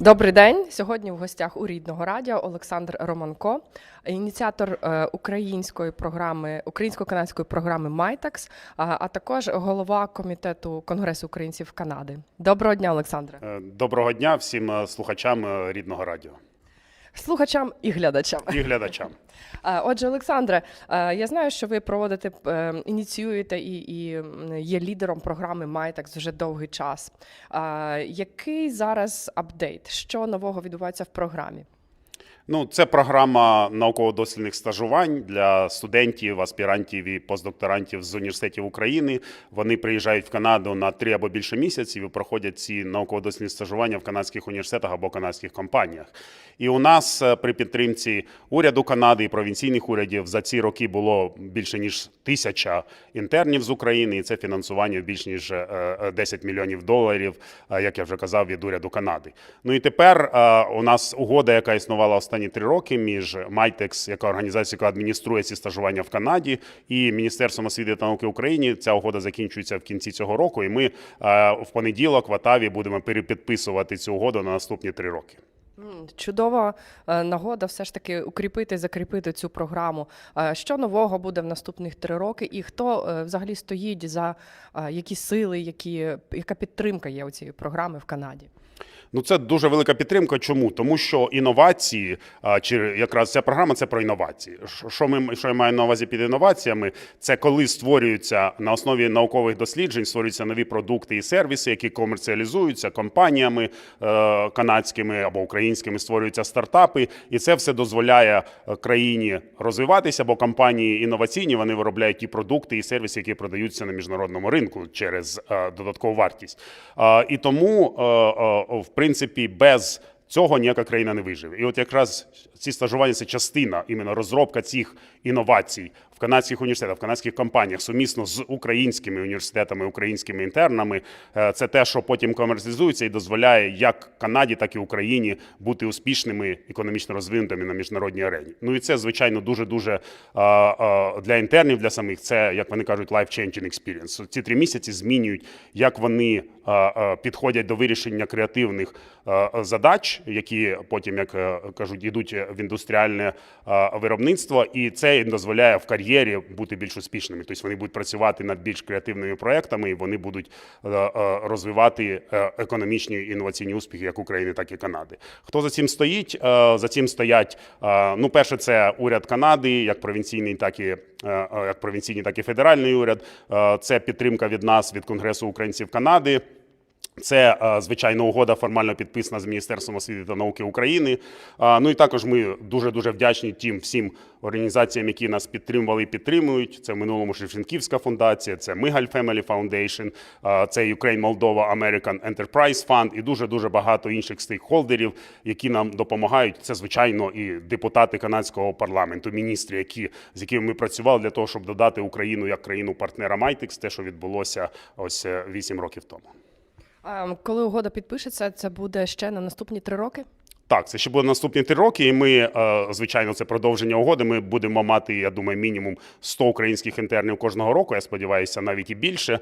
Добрий день. Сьогодні в гостях у рідного радіо Олександр Романко, ініціатор е, української програми, українсько-канадської програми Майтакс, а, а також голова комітету Конгресу українців Канади. Доброго дня, Олександре. Е, Доброго дня всім е, слухачам е, рідного радіо Слухачам і глядачам. і глядачам. Отже, Олександре, я знаю, що ви проводите, е, ініціюєте і, і є лідером програми Майтакс вже довгий час. Який зараз апдейт? Що нового відбувається в програмі? Ну, це програма науково-дослідних стажувань для студентів, аспірантів і постдокторантів з університетів України. Вони приїжджають в Канаду на три або більше місяців і проходять ці науково-дослідні стажування в канадських університетах або канадських компаніях. І у нас е, при підтримці уряду Канади і провінційних урядів за ці роки було більше ніж тисяча інтернів з України, і це фінансування більш ніж е, е, 10 мільйонів доларів, е, як я вже казав, від уряду Канади. Ну і тепер е, у нас угода, яка існувала останні три роки між Майтекс, яка організація, яка адмініструє ці стажування в Канаді, і Міністерством освіти та науки України. Ця угода закінчується в кінці цього року. І ми е, в понеділок в Атаві будемо перепідписувати цю угоду на наступні три роки. Чудова е, нагода все ж таки укріпити, закріпити цю програму. Е, Що нового буде в наступних три роки, і хто взагалі стоїть за які сили, які, яка підтримка є у цієї програми в Канаді? Ну, це дуже велика підтримка. Чому? Тому що інновації, чи якраз ця програма це про інновації. Що- ми що я маю на увазі під інноваціями? Це коли створюються на основі наукових досліджень, створюються нові продукти і сервіси, які комерціалізуються компаніями е, канадськими або українськими, створюються стартапи, і це все дозволяє е, країні розвиватися, бо компанії інноваційні вони виробляють ті продукти і сервіси, які продаються на міжнародному ринку через е, додаткову вартість. І тому, в принципі, без цього ніяка країна не виживе. І от якраз ці стажування це частина іменно розробка цих інновацій в канадських університетах, в канадських компаніях сумісно з українськими університетами, українськими інтернами. Е, Це те, що потім комерціалізується і дозволяє як Канаді, так і Україні бути успішними, економічно розвинутими на міжнародній арені. Ну і це, звичайно, дуже дуже для інтернів, для самих. Це як вони кажуть, life-changing experience. Ці три місяці змінюють, як вони е, е, підходять до вирішення креативних е, задач, які потім, як е, кажуть, йдуть в індустріальне е, виробництво, і це їм дозволяє в кар'єрі бути більш успішними. Тобто вони будуть працювати над більш креативними проектами, і вони будуть е, е, розвивати е, економічні інноваційні успіхи як України, так і Канади. Хто за цим стоїть? За цим стоять ну, перше, це уряд Канади, як провінційний, так і як провінційний, так і федеральний уряд. Це підтримка від нас, від Конгресу українців Канади. Це е, звичайно угода формально підписана з Міністерством освіти та науки України. Ну і також ми дуже дуже вдячні тим всім організаціям, які нас підтримували і підтримують. Це в минулому Шевченківська фундація, це Мигаль Family Foundation, це Ukraine Moldova American Enterprise Fund і дуже дуже багато інших стейкхолдерів, які нам допомагають. Це звичайно і депутати канадського парламенту, міністри, які з якими ми працювали для того, щоб додати Україну як країну партнера Майтекс, те, що відбулося ось е, вісім років тому. Коли угода підпишеться, це буде ще на наступні три роки? Так, це ще буде наступні три роки, і ми, е, звичайно, це продовження угоди. Ми будемо мати, я думаю, мінімум 100 українських інтернів кожного року. Я сподіваюся, навіть і більше.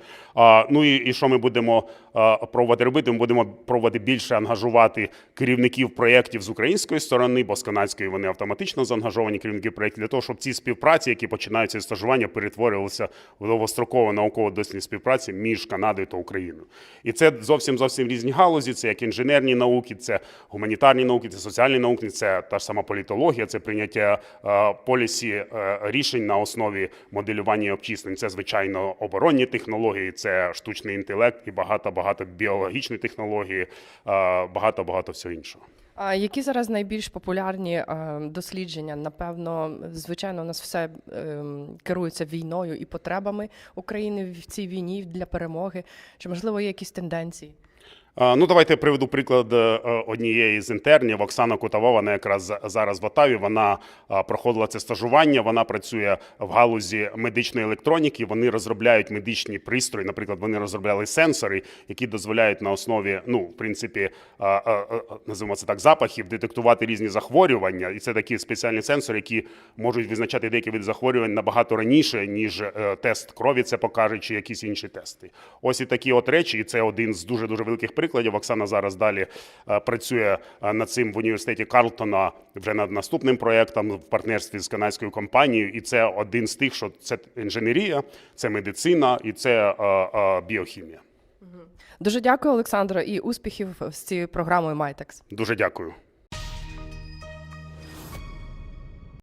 Ну і, і що ми будемо е, пробувати робити? Ми будемо пробувати більше ангажувати керівників проєктів з української сторони, бо з канадської вони автоматично заангажовані керівники проєктів, для того, щоб ці співпраці, які починаються з стажування, перетворювалися в довгострокову науково-дослідні співпраці між Канадою та Україною. І це зовсім зовсім різні галузі. Це як інженерні науки, це гуманітарні науки, це соціальні науки, це та ж сама політологія, це прийняття е, полісі е, рішень на основі моделювання і обчислень. Це звичайно оборонні технології, це штучний інтелект і багато багато біологічні технології, багато багато всього іншого. А які зараз найбільш популярні е, дослідження? Напевно, звичайно, у нас все керується війною і потребами України в цій війні для перемоги. Чи можливо є якісь тенденції? Ну, давайте я приведу приклад е, однієї з інтернів. Оксана Кутова, вона якраз зараз в Отаві. Вона проходила це стажування. Вона працює в галузі медичної електроніки. Вони розробляють медичні пристрої. Наприклад, вони розробляли сенсори, які дозволяють на основі, ну, в принципі, називаємо це так, запахів, детектувати різні захворювання. І це такі спеціальні сенсори, які можуть визначати деякі види захворювань набагато раніше, ніж е, тест крові це покаже, чи якісь інші тести. Ось і такі от речі, і це один з дуже дуже великих прикладів. Оксана зараз далі е, працює е, над цим в університеті Карлтона вже над наступним проєктом в партнерстві з канадською компанією. І це один з тих, що це інженерія, це медицина і це е, біохімія. Дуже дякую, Олександро, і успіхів з цією програмою Майтекс. Дуже дякую.